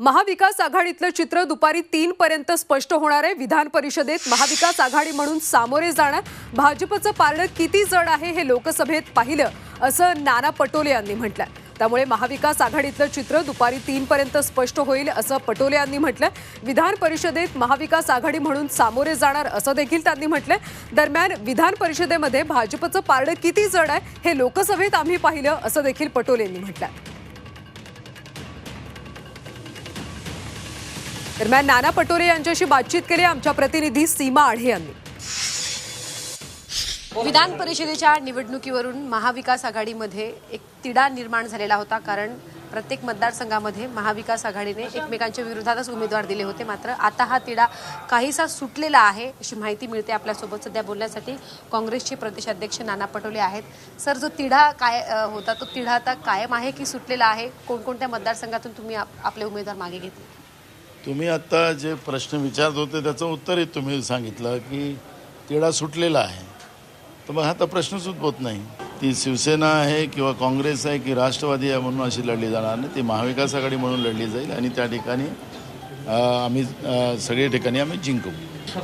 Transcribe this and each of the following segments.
महाविकास आघाडीतलं चित्र दुपारी तीन पर्यंत स्पष्ट होणार आहे. विधान परिषदेत महाविकास आघाडी म्हणून सामोरे जाणार. भाजपचं पारडं किती जड आहे हे लोकसभेत पाहिलं असं नाना पटोले यांनी म्हटलं त्यामुळे महाविकास आघाडीतलं चित्र दुपारी तीनपर्यंत स्पष्ट होईल असं पटोले यांनी म्हटलं विधान परिषदेत महाविकास आघाडी म्हणून सामोरे जाणार असं देखील त्यांनी म्हटलं दरम्यान विधान परिषदेमध्ये भाजपचं पारडं किती जड आहे हे लोकसभेत आम्ही पाहिलं असं देखील पटोले यांनी म्हटलं दरम्यान नाना पटोले यांच्याशी बातचीत केली. आमच्या प्रतिनिधी सीमा आढे यांनी. विधान परिषदेच्या निवडणुकीवरून महाविकास आघाडीमध्ये एक तिढा निर्माण झालेला होता कारण प्रत्येक मतदारसंघामध्ये महाविकास आघाडीने एकमेकांच्या विरोधातच उमेदवार दिले होते. मात्र आता हा तिढा काहीसा सुटलेला आहे अशी माहिती मिळते आपल्यासोबत. सध्या बोलण्यासाठी काँग्रेसचे प्रदेशाध्यक्ष नाना पटोले आहेत. सर जो तिढा काय होता तो तिढा आता कायम आहे की सुटलेला आहे? कोणकोणत्या मतदारसंघातून तुम्ही आप- आपले उमेदवार मागे घेतले? तुम्ही आत्ता जे प्रश्न विचारत होते त्याचं उत्तरही तुम्ही सांगितलं की तिढा सुटलेला आहे. तर मग हा तर प्रश्नच उद्भवत नाही. ती शिवसेना आहे किंवा काँग्रेस आहे की राष्ट्रवादी आहे म्हणून अशी लढली जाणार नाही. ती महाविकास आघाडी म्हणून लढली जाईल आणि त्या ठिकाणी आम्ही सगळ्या ठिकाणी आम्ही जिंकू.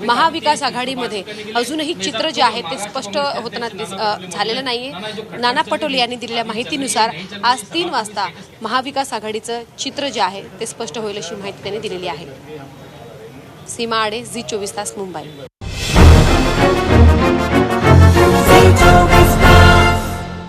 महाविकास आघाडीमध्ये अजूनही चित्र जे आहे ते स्पष्ट होताना झालेलं नाहीये. नाना पटोले यांनी दिलेल्या माहितीनुसार आज तीन वाजता महाविकास आघाडीचं चित्र जे आहे ते स्पष्ट होईल अशी माहिती त्यांनी दिलेली आहे. सीमा आडे झी चोवीस तास मुंबई.